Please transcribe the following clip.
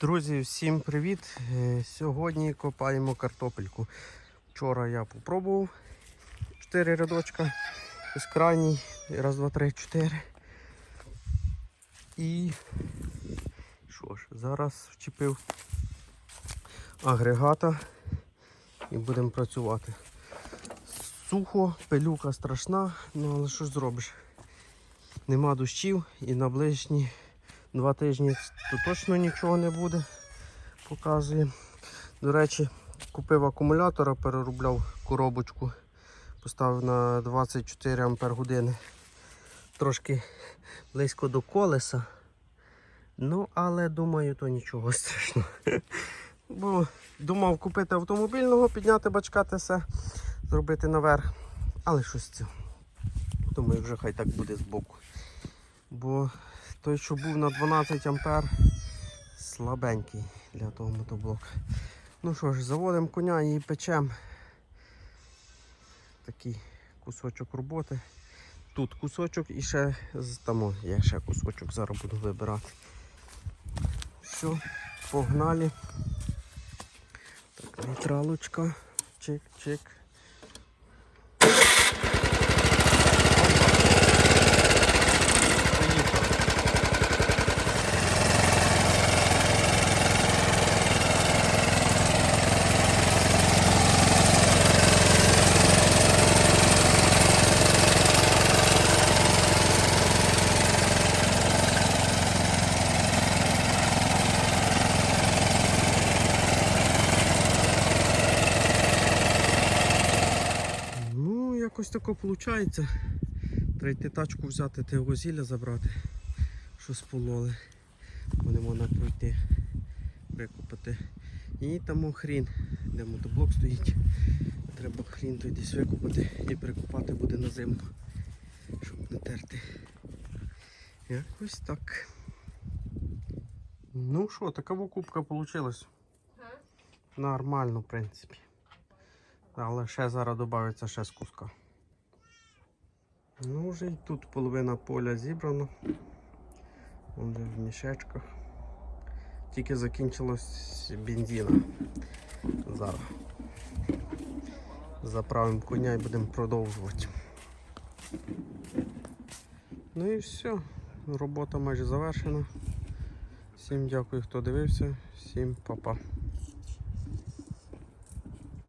Друзі, всім привіт! Е, Сьогодні копаємо картопельку. Вчора я попробував 4 рядочка з крайній. Раз, два, три, чотири. І що ж, зараз вчепив агрегата і будемо працювати. Сухо, пилюка страшна, ну але що ж зробиш? Нема дощів і на ближні Два тижні то точно нічого не буде. Показує. До речі, купив акумулятора, переробляв коробочку, поставив на 24 Ампер години. Трошки близько до колеса. Ну, але думаю, то нічого страшного. Бо думав купити автомобільного, підняти бачка все, зробити наверх. Але щось це. Думаю, вже хай так буде збоку. Бо той, що був на 12 ампер, слабенький для того мотоблока. Ну що ж, заводимо коня і печемо. Такий кусочок роботи. Тут кусочок і ще з- о, є ще кусочок, зараз буду вибирати. Все, погнали. Так, нейтралочка. Чик-чик. Поїхали. Ну, якось тако виходить. Треба тачку взяти, того зілля забрати, що спололи. Бо не можна пройти, викопати. І там хрін, де мотоблок стоїть. Треба хрін той десь викопати і прикопати буде на зиму, щоб не терти. Якось так. Ну що, така покупка вийшла. Нормально, в принципі. Але ще зараз додається ще з куска. Ну, вже і тут половина поля зібрано. Вже в мішечках. Тільки закінчилось бензина. Зараз. Заправимо коня і будемо продовжувати. Ну і все. Робота майже завершена. Всім дякую, хто дивився. Всім па-па.